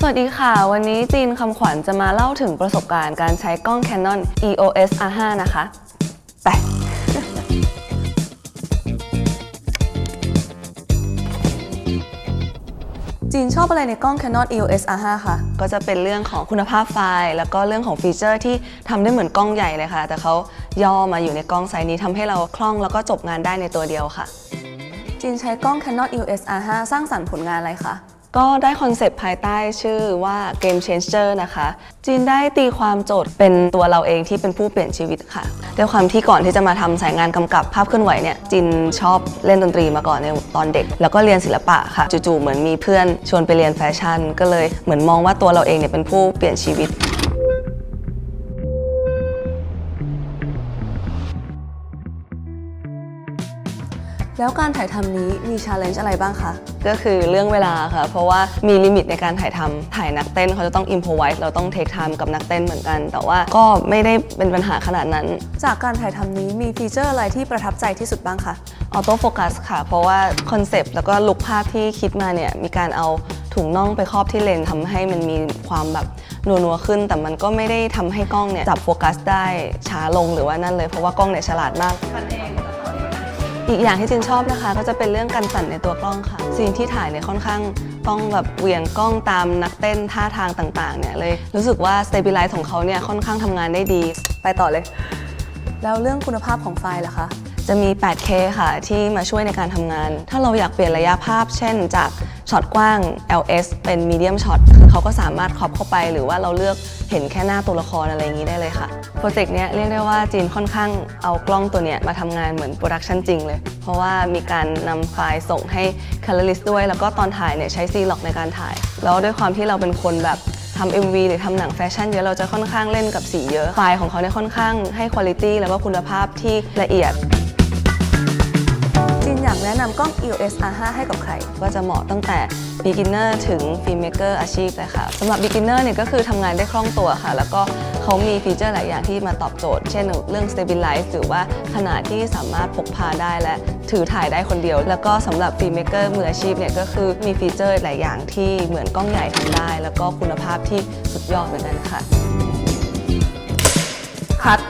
สวัสดีค่ะ วันนี้จีนคำขวัญจะมาเล่าถึงประสบการณ์การใช้กล้อง Canon EOS R5 นะคะ ไป จีนชอบอะไรในกล้อง Canon EOS R5 ค่ะก็จะเป็นเรื่องของคุณภาพไฟล์ แล้วก็เรื่องของฟีเจอร์ที่ทำได้เหมือนกล้องใหญ่เลยค่ะ แต่เขาย่อมาอยู่ในกล้องไซส์นี้ทำให้เราคล่องแล้วก็จบงานได้ในตัวเดียวค่ะ จีนใช้กล้อง Canon EOS R5 สร้างสรรค์ผลงานอะไรคะ ก็ได้คอนเซปต์ภายใต้ชื่อว่า Game Changer นะคะ จีนได้ตีความโจทย์เป็นตัวเราเองที่เป็นผู้เปลี่ยนชีวิตค่ะ ด้วยความที่ก่อนที่จะมาทำสายงานกำกับภาพเคลื่อนไหวเนี่ยจีนชอบเล่นดนตรีมาก่อนในตอนเด็ก แล้วก็เรียนศิลปะค่ะ จู่ๆเหมือนมีเพื่อนชวนไปเรียนแฟชั่น ก็เลยเหมือนมองว่าตัวเราเองเนี่ยเป็นผู้เปลี่ยนชีวิต แล้วการถ่ายทำนี้มีชาเลนจ์อะไรบ้างคะ ก็คือเรื่องเวลาค่ะ เพราะว่ามีลิมิตในการถ่ายทำถ่ายนักเต้นเขาจะต้องอิมพอไวส์เราต้องเทคไทม์กับนักเต้นเหมือนกัน แต่ว่าก็ไม่ได้เป็นปัญหาขนาดนั้น จากการถ่ายทำนี้มีฟีเจอร์อะไรที่ประทับใจที่สุดบ้างคะออโต้โฟกัสค่ะ เพราะว่าคอนเซปต์แล้วก็ลุคภาพที่คิดมาเนี่ยมีการเอาถุงน่องไปครอบที่เลนส์ทำให้มันมีความแบบนัวๆขึ้น แต่มันก็ไม่ได้ทำให้กล้องเนี่ยจับโฟกัสได้ช้าลงหรือว่านั่นเลยเพราะว่ากล้องเนี่ยฉลาดมากอี อีกอย่างที่จินชอบนะคะ ก็จะเป็นเรื่องการสั่นในตัวกล้องค่ะซีนที่ถ่ายเนี่ยค่อนข้างต้องแบบเหวี่ยงกล้องตามนักเต้นท่าทางต่างๆเนี่ยเลยรู้สึกว่าสเตเบลไลซ์ของเขาเนี่ยค่อนข้างทำงานได้ดี ไปต่อเลย แล้วเรื่องคุณภาพของไฟล์ล่ะคะ จะมี 8K ค่ะที่มาช่วยในการทำงาน ถ้าเราอยากเปลี่ยนระยะภาพ เช่นจาก ช็อตกว้าง LS เป็น medium shot คือเขาก็สามารถครอบเข้าไป หรือว่าเราเลือกเห็นแค่หน้าตัวละครอะไรอย่างนี้ได้เลยค่ะ โปรเจกต์เนี้ยเรียกได้ว่าจีนค่อนข้างเอากล้องตัวเนี้ยมาทำงานเหมือนโปรดักชันจริงเลย เพราะว่ามีการนำไฟล์ส่งให้ colorist ด้วย แล้วก็ตอนถ่ายเนี่ยใช้ C log ในการถ่าย แล้วด้วยความที่เราเป็นคนแบบทำ MV หรือทำหนังแฟชั่นเยอะเราจะค่อนข้างเล่นกับสีเยอะ ไฟล์ของเขาเนี่ยค่อนข้างให้คุณภาพแล้วก็คุณภาพที่ละเอียด แนะนำกล้อง EOS R5 ให้กับใคร ก็จะเหมาะตั้งแต่ beginner ถึง filmmaker อาชีพเลยค่ะสำหรับ beginner เนี่ยก็คือทำงานได้คล่องตัวค่ะ แล้วก็เขามีฟีเจอร์หลายอย่างที่มาตอบโจทย์ เช่นเรื่อง stabilize หรือว่าขนาดที่สามารถพกพาได้และถือถ่ายได้คนเดียว แล้วก็สำหรับ filmmaker มืออาชีพเนี่ยก็คือมีฟีเจอร์หลายอย่างที่เหมือนกล้องใหญ่ทำได้ แล้วก็คุณภาพที่สุดยอดเหมือนกันค่ะคัด